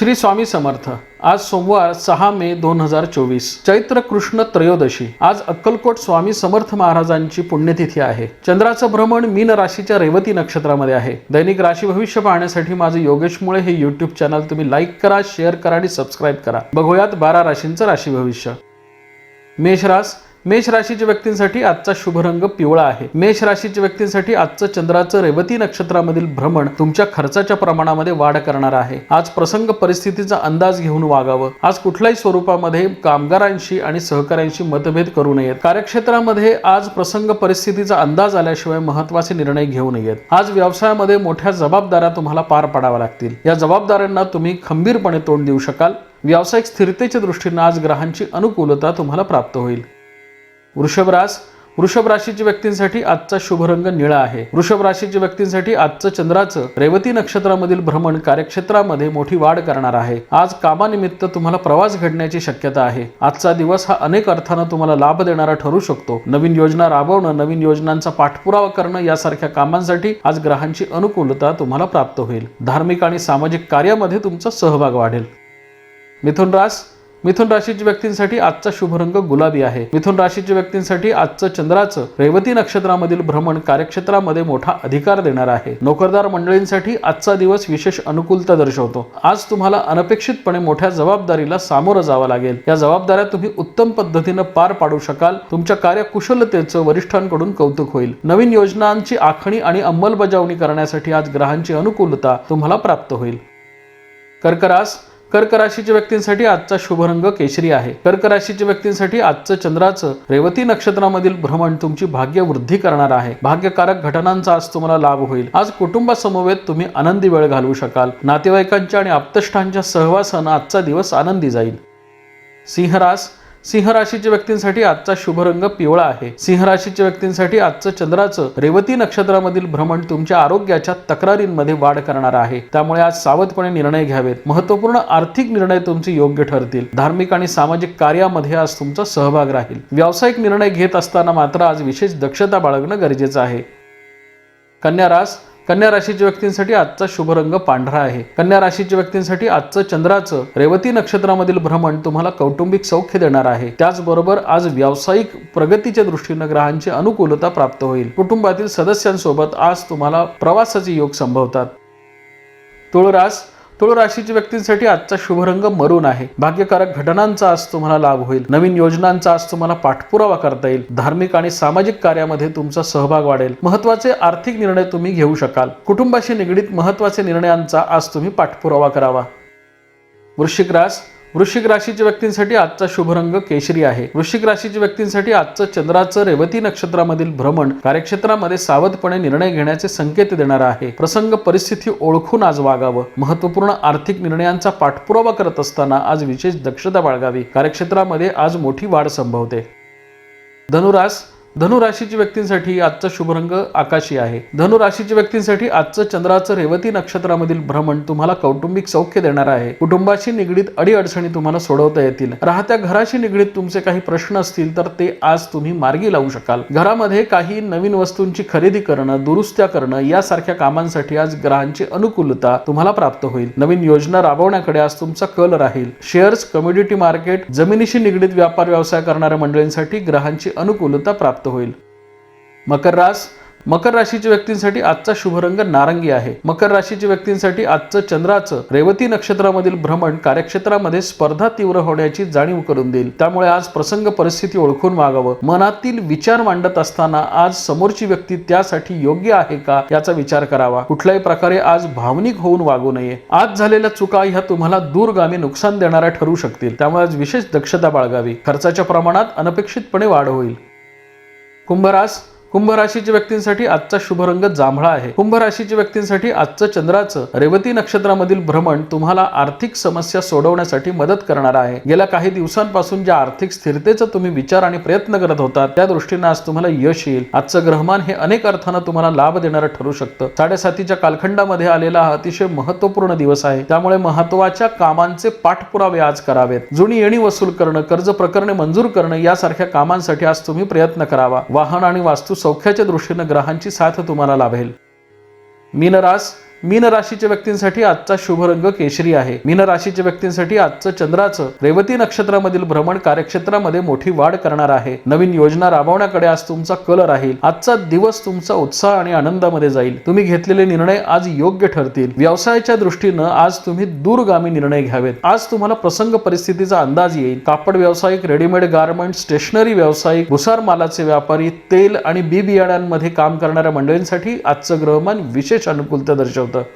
श्री स्वामी समर्थ आज सोमवार सहा मे दोन हजार चोवीस. चैत्र कृष्ण त्रयोदशी. आज अक्कलकोट स्वामी समर्थ महाराजांची पुण्यतिथी आहे. चंद्राचं भ्रमण मीन राशीच्या रेवती नक्षत्रामध्ये आहे. दैनिक राशी भविष्य पाहण्यासाठी माझं योगेश मुळे हे युट्यूब चॅनल तुम्ही लाईक करा शेअर करा आणि सबस्क्राईब करा. बघूयात बारा राशींचं राशी भविष्य. मेष रास मेष राशीच्या व्यक्तींसाठी आजचा शुभ रंग पिवळा आहे. मेष राशीच्या व्यक्तींसाठी आजचं चंद्राचं रेवती नक्षत्रामधील भ्रमण तुमच्या खर्चाच्या प्रमाणामध्ये वाढ करणार आहे. आज प्रसंग परिस्थितीचा अंदाज घेऊन वागावं. आज कुठल्याही स्वरूपामध्ये कामगारांशी आणि सहकाऱ्यांशी मतभेद करू नयेत. कार्यक्षेत्रामध्ये आज प्रसंग परिस्थितीचा अंदाज आल्याशिवाय महत्त्वाचे निर्णय घेऊ नयेत. आज व्यवसायामध्ये मोठ्या जबाबदाऱ्या तुम्हाला पार पाडाव्या लागतील. या जबाबदाऱ्यांना तुम्ही खंबीरपणे तोंड देऊ शकाल. व्यावसायिक स्थिरतेच्या दृष्टीने आज ग्रहांची अनुकूलता तुम्हाला प्राप्त होईल. वृषभ रास वृषभ राशीच्या व्यक्तींसाठी आजचा शुभ रंग निळा आहे. वृषभ राशीच्या व्यक्तींसाठी आजचं चंद्राचं रेवती नक्षत्रामधील भ्रमण कार्यक्षेत्रामध्ये मोठी वाढ करणार आहे. आज कामानिमित्त तुम्हाला प्रवास घडण्याची शक्यता आहे. आजचा दिवस हा अनेक अर्थानं तुम्हाला लाभ देणारा ठरू शकतो. नवीन योजना राबवणं नवीन योजनांचा पाठपुरावा करणं यासारख्या कामांसाठी आज ग्रहांची अनुकूलता तुम्हाला प्राप्त होईल. धार्मिक आणि सामाजिक कार्यामध्ये तुमचा सहभाग वाढेल. मिथुन रास मिथुन राशीच्या व्यक्तींसाठी आजचा शुभ रंग गुलाबी आहे. मिथुन राशीच्या व्यक्तींसाठी आजचं चंद्राचं रेवती नक्षत्रामधील भ्रमण कार्यक्षेत्रामध्ये मोठा अधिकार देणार आहे. नोकरदार मंडळींसाठी आजचा दिवस विशेष अनुकूलता दर्शवतो. आज तुम्हाला अनपेक्षितपणे मोठ्या जबाबदारीला सामोरं जावं लागेल. या जबाबदाऱ्या तुम्ही उत्तम पद्धतीनं पार पाडू शकाल. तुमच्या कार्यकुशलतेचं वरिष्ठांकडून कौतुक होईल. नवीन योजनांची आखणी आणि अंमलबजावणी करण्यासाठी आज ग्रहांची अनुकूलता तुम्हाला प्राप्त होईल. कर्करास कर्क राशीच्या व्यक्तींसाठी आजचा शुभ रंग केशरी आहे. कर्क राशीच्या व्यक्तींसाठी आजचं चंद्राचं रेवती नक्षत्रामधील भ्रमण तुमची भाग्य वृद्धी करणार आहे. भाग्यकारक घटनांचा आज तुम्हाला लाभ होईल. आज कुटुंबासमवेत तुम्ही आनंदी वेळ घालवू शकाल. नातेवाईकांच्या आणि आप्तष्टांच्या सहवासानं आजचा दिवस आनंदी जाईल. सिंहरास सिंह राशीच्या व्यक्तींसाठी आजचा शुभ रंग पिवळा आहे. सिंह राशीच्या व्यक्तींसाठी आजचं चंद्राचं रेवती नक्षत्रामधील भ्रमण तुमच्या आरोग्याच्या तक्रारींमध्ये वाढ करणार आहे. त्यामुळे आज सावधपणे निर्णय घ्यावेत. महत्त्वपूर्ण आर्थिक निर्णय तुमचे योग्य ठरतील. धार्मिक आणि सामाजिक कार्यामध्ये आज तुमचा सहभाग राहील. व्यावसायिक निर्णय घेत असताना मात्र आज विशेष दक्षता बाळगणं गरजेचं आहे. कन्या रास कन्या राशीच्या व्यक्तींसाठी आजचा शुभ रंग पांढरा आहे. कन्या राशीच्या व्यक्तींसाठी आजचं चंद्राचं रेवती नक्षत्रामधील भ्रमण तुम्हाला कौटुंबिक सौख्य देणार आहे. त्याचबरोबर आज व्यावसायिक प्रगतीच्या दृष्टीनं ग्रहांची अनुकूलता प्राप्त होईल. कुटुंबातील सदस्यांसोबत आज तुम्हाला प्रवासाचे योग संभवतात. तुळरास तुळ राशीच्या व्यक्तींसाठी आजचा शुभरंग मरून आहे. भाग्यकारक घटनांचा आज तुम्हाला लाभ होईल. नवीन योजनांचा आज तुम्हाला पाठपुरावा करता येईल. धार्मिक आणि सामाजिक कार्यामध्ये तुमचा सहभाग वाढेल. महत्त्वाचे आर्थिक निर्णय तुम्ही घेऊ शकाल. कुटुंबाशी निगडीत महत्त्वाचे निर्णयांचा आज तुम्ही पाठपुरावा करावा. वृश्चिक रास वृश्चिक राशीच्या व्यक्तींसाठी आजचा शुभ रंग केशरी आहे. वृश्चिक राशीच्या व्यक्तींसाठी आजचं चंद्राचं रेवती नक्षत्रामधील भ्रमण कार्यक्षेत्रामध्ये सावधपणे निर्णय घेण्याचे संकेत देणार आहे. प्रसंग परिस्थिती ओळखून आज वागावं. महत्त्वपूर्ण आर्थिक निर्णयांचा पाठपुरावा करत असताना आज विशेष दक्षता बाळगावी. कार्यक्षेत्रामध्ये आज मोठी वाढ संभवते. धनुरास धनुराशीच्या व्यक्तींसाठी आजचा शुभरंग आकाशी आहे. धनुराशीच्या व्यक्तींसाठी आजचं चंद्राचं रेवती नक्षत्रामधील भ्रमण तुम्हाला कौटुंबिक सौख्य देणार आहे. कुटुंबाशी निगडीत अडीअडचणी तुम्हाला सोडवता येतील. राहत्या घराशी निगडीत तुमचे काही प्रश्न असतील तर ते आज तुम्ही मार्गी लावू शकाल. घरामध्ये काही नवीन वस्तूंची खरेदी करणं दुरुस्त्या करणं यासारख्या कामांसाठी आज ग्रहांची अनुकूलता तुम्हाला प्राप्त होईल. नवीन योजना राबवण्याकडे आज तुमचा कल राहील. शेअर्स कम्युनिटी मार्केट जमिनीशी निगडीत व्यापार व्यवसाय करणाऱ्या मंडळींसाठी ग्रहांची अनुकूलता प्राप्त होईल. मकर रास मकर राशीच्या व्यक्तींसाठी आजचा शुभ रंग नारंगी आहे. मकर राशीच्या व्यक्तींसाठी आजचं चंद्राचं रेवती नक्षत्रामधील भ्रमण कार्यक्षेत्रामध्ये स्पर्धा तीव्र होण्याची जाणीव करून देईल. त्यामुळे आज प्रसंग परिस्थिती ओळखून मागावं मनातील विचार मांडत असताना आज समोरची व्यक्ती त्यासाठी योग्य आहे का याचा विचार करावा. कुठल्याही प्रकारे आज भावनिक होऊन वागू नये. आज झालेल्या चुका ह्या तुम्हाला दूरगामी नुकसान देणाऱ्या ठरू शकतील. त्यामुळे आज विशेष दक्षता बाळगावी. खर्चाच्या प्रमाणात अनपेक्षितपणे वाढ होईल. கும்பராஸ் कुंभ राशीच्या व्यक्तींसाठी आजचा शुभ रंग जांभळा आहे. कुंभ राशीच्या व्यक्तींसाठी आजचं चंद्राचं रेवती नक्षत्रामधील भ्रमण तुम्हाला आर्थिक समस्या सोडवण्यासाठी मदत करणार आहे. गेल्या काही दिवसांपासून ज्या आर्थिक स्थिरतेचा तुम्ही विचार आणि प्रयत्न करत होता त्या दृष्टीने आज तुम्हाला यश येईल. आजचं ग्रहमान हे अनेक अर्थानं तुम्हाला लाभ देणारं ठरू शकतं. साडेसातीच्या कालखंडामध्ये आलेला हा अतिशय महत्त्वपूर्ण दिवस आहे. त्यामुळे महत्त्वाच्या कामांचे पाठपुरावे आज करावेत. जुनी येणी वसूल करणं कर्ज प्रकरणे मंजूर करणं यासारख्या कामांसाठी आज तुम्ही प्रयत्न करावा. वाहन आणि वास्तू सौख्याच्या दृष्टीनं ग्रहांची साथ तुम्हाला लाभेल. मीनरास मीन राशीच्या व्यक्तींसाठी आजचा शुभ रंग केशरी आहे. मीन राशीच्या व्यक्तींसाठी आजचं चंद्राचं रेवती नक्षत्रामधील भ्रमण कार्यक्षेत्रामध्ये मोठी वाढ करणार आहे. नवीन योजना राबवण्याकडे आज तुमचा कल राहील. आजचा दिवस तुमचा उत्साह आणि आनंदामध्ये जाईल. तुम्ही घेतलेले निर्णय आज योग्य ठरतील. व्यवसायाच्या दृष्टीनं आज तुम्ही दूरगामी निर्णय घ्यावेत. आज तुम्हाला प्रसंग परिस्थितीचा अंदाज येईल. कापड व्यावसायिक रेडीमेड गार्मेंट स्टेशनरी व्यावसायिक भुसार मालाचे व्यापारी तेल आणि बी बियाण्यांमध्ये काम करणाऱ्या मंडळींसाठी आजचं ग्रहमान विशेष अनुकूलता दर्शवतो. да.